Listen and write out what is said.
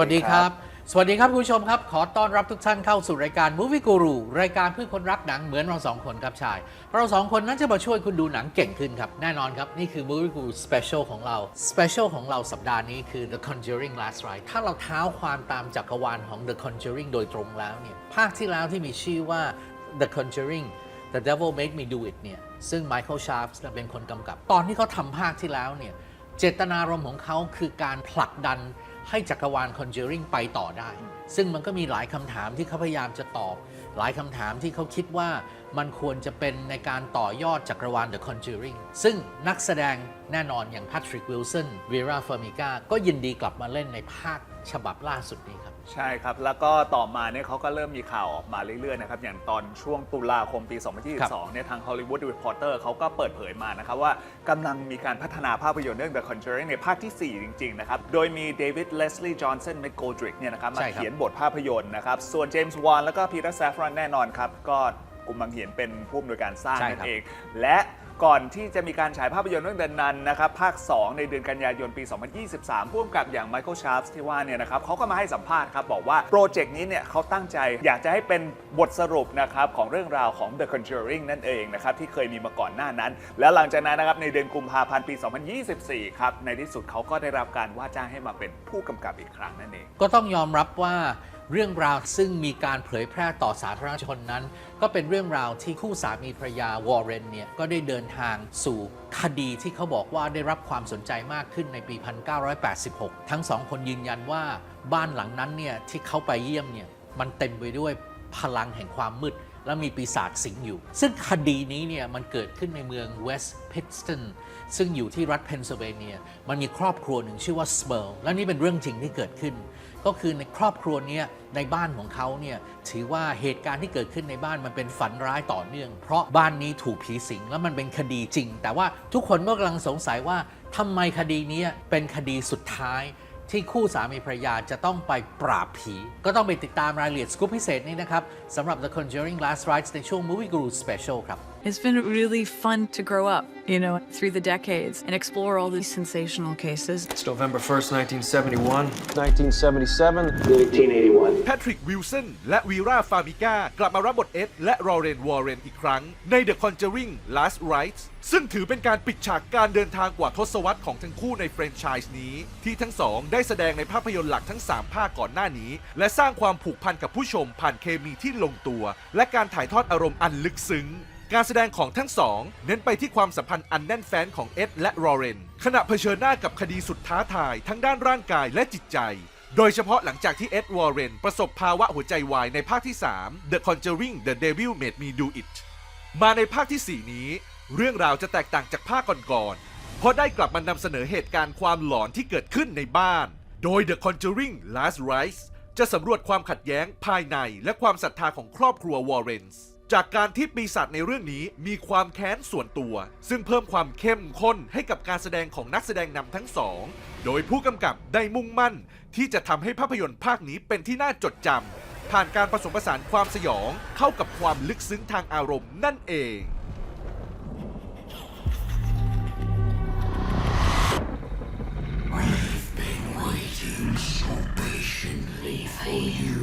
วัสดีครับ สวัสดีครับคุณผู้ชมครับ ขอต้อนรับทุกท่านเข้าสู่รายการ Movie Guru รายการเพื่อคนรักหนังเหมือนเราสองคนครับชาย เราสองคนนั้นจะมาช่วยคุณดูหนังเก่งขึ้นครับ แน่นอนครับ นี่คือ Movie Guru Special ของเรา Special ของเราสัปดาห์นี้คือ The Conjuring Last Ride ถ้าเราเท้าความตามจักรวาลของ The Conjuring โดยตรงแล้วเนี่ยภาคที่แล้วที่มีชื่อว่า The Conjuring The Devil Made Me Do It เนี่ยซึ่ง Michael Sharps เป็นคนกำกับ ตอนที่เขาทำภาคที่แล้วเนี่ยเจตนารมณ์ของเขาคือการผลักดัน ให้จักรวาล Conjuring ไปต่อได้ ซึ่งมันก็มีหลายคำถามที่เขาพยายามจะตอบ หลายคำถามที่เขาคิดว่ามันควรจะเป็นในการต่อยอดจักรวาล The Conjuring ซึ่งนักแสดงแน่นอนอย่าง Patrick Wilson Vera Farmiga ก็ยินดีกลับมาเล่นในภาค ฉบับล่าสุดนี้ครับ ใช่ครับ แล้วก็ต่อมาเนี่ยเขาก็เริ่มมีข่าวออกมาเรื่อยๆนะครับ อย่างตอนช่วงตุลาคมปี 2022 เนี่ยทาง Hollywood Reporter เขาก็เปิดเผยมานะครับ ว่ากำลังมีการพัฒนาภาพยนตร์เรื่อง The Conjuring ในภาคที่ 4 จริง ๆ นะครับ โดยมีเดวิดเลสลีย์จอห์นสันแมคโกดริกเนี่ยนะครับมาใช่ครับเขียนบทภาพยนตร์นะครับ ส่วนเจมส์วานแล้วก็พีเตอร์แซฟรอนแน่นอนครับก็กลุ่มบังเหียนเป็นผู้อำนวยการสร้างใช่นั่ครับนเองและ ก่อนที่จะมีการฉายภาพยนตร์เรื่องเดนนันนะครับ ภาค 2 ในเดือนกันยายนปี 2023พ่วงกับอย่างไมเคิลชาร์ปที่ว่าเนี่ยนะครับเขาก็มาให้สัมภาษณ์ครับ บอกว่าโปรเจกต์นี้เนี่ยเขาตั้งใจอยากจะให้เป็นบทสรุปนะครับ ของเรื่องราวของ The Conjuring นั่นเองนะครับ ที่เคยมีมาก่อนหน้านั้น แล้วหลังจากนั้นนะครับ ในเดือนกุมภาพันธ์ปี 2024 ครับ ในที่สุดเขาก็ได้รับการว่าจ้างให้มาเป็นผู้กำกับอีกครั้งนั่นเองก็ต้องยอมรับว่า เรื่องราวซึ่งมีการเผยแพร่ต่อสาธารณชนนั้น ก็เป็นเรื่องราวที่คู่สามีภรรยาวอร์เรนเนี่ยก็ได้เดินทางสู่คดีที่เขาบอกว่าได้รับความสนใจมากขึ้นในปี 1986 ทั้งสองคนยืนยันว่าบ้านหลังนั้นเนี่ยที่เขาไปเยี่ยมเนี่ยมันเต็มไปด้วย พลังแห่งความมืด และมีปีศาจสิงอยู่ ซึ่งคดีนี้เนี่ยมันเกิดขึ้นในเมืองเวสต์พิ t สตันซึ่งอยู่ที่รัฐเพนซิลเวเนีย มันมีครอบครัวหนึ่งชื่อว่าสเ r ร์และนี่เป็นเรื่องจริงที่เกิดขึ้น ก็คือในครอบครัวเนี้ยในบ้านของเขาเนี่ยถือว่าเหตุการณ์ที่เกิดขึ้นในบ้านมันเป็นฝันร้ายต่อเนื่อง เพราะบ้านนี้ถูกผีสิงแล้วมันเป็นคดีจริง แต่ว่าทุกคนก็กำลังสงสัยว่าทำไมคดีนี้เป็นคดีสุดท้าย ที่คู่สามีภรรยาจะต้องไปปราบผี ก็ต้องไปติดตามรายละเอียดสกู๊ปพิเศษนี้นะครับสำหรับ The Conjuring Last Rites ในช่วง Movie Guru Special ครับ It's been really fun to grow up, you know, through the decades and explore all these sensational cases. It's November 1st, 1971. 1977. 1981. แพทริกวิลสันและวีราฟามิก้ากลับมารับบทเอ็ดและรอเรนวอร์เรนอีกครั้ง ใน The Conjuring Last Rites ซึ่งถือเป็นการปิดฉากการเดินทางกว่าทศวรรษของทั้งคู่ในแฟรนไชส์นี้ ที่ทั้งสองได้แสดงในภาพยนตร์หลักทั้ง 3 ภาคก่อนหน้านี้ และสร้างความผูกพันกับผู้ชมผ่านเคมีที่ลงตัว และการถ่ายทอดอารมณ์อันลึกซึ้ง การแสดงของทั้งสอง เน้นไปที่ความสัมพันธ์อันแน่นแฟ้นของเอ็ดและรอเรน ขณะเผชิญหน้ากับคดีสุดท้าทายทั้งด้านร่างกายและจิตใจ โดยเฉพาะหลังจากที่เอ็ดวอร์เรนประสบภาวะหัวใจวายในภาคที่ 3 The Conjuring The Devil Made Me Do It มาในภาคที่ 4 นี้ เรื่องราวจะแตกต่างจากภาคก่อนๆ เพราะได้กลับมานำเสนอเหตุการณ์ความหลอนที่เกิดขึ้นในบ้าน โดย The Conjuring Last Rites จะสำรวจความขัดแย้งภายในและความศรัทธาของครอบครัววอร์เรนส์ จากการที่ปีศาจในเรื่องนี้มีความแค้นส่วนตัว ซึ่งเพิ่มความเข้มข้นให้กับการแสดงของนักแสดงนำทั้งสอง โดยผู้กำกับได้มุ่งมั่น ที่จะทำให้ภาพยนตร์ภาคนี้เป็นที่น่าจดจำผ่านการผสมผสานความสยองเข้ากับความลึกซึ้งทางอารมณ์นั่นเอง I've been waiting so patiently for you.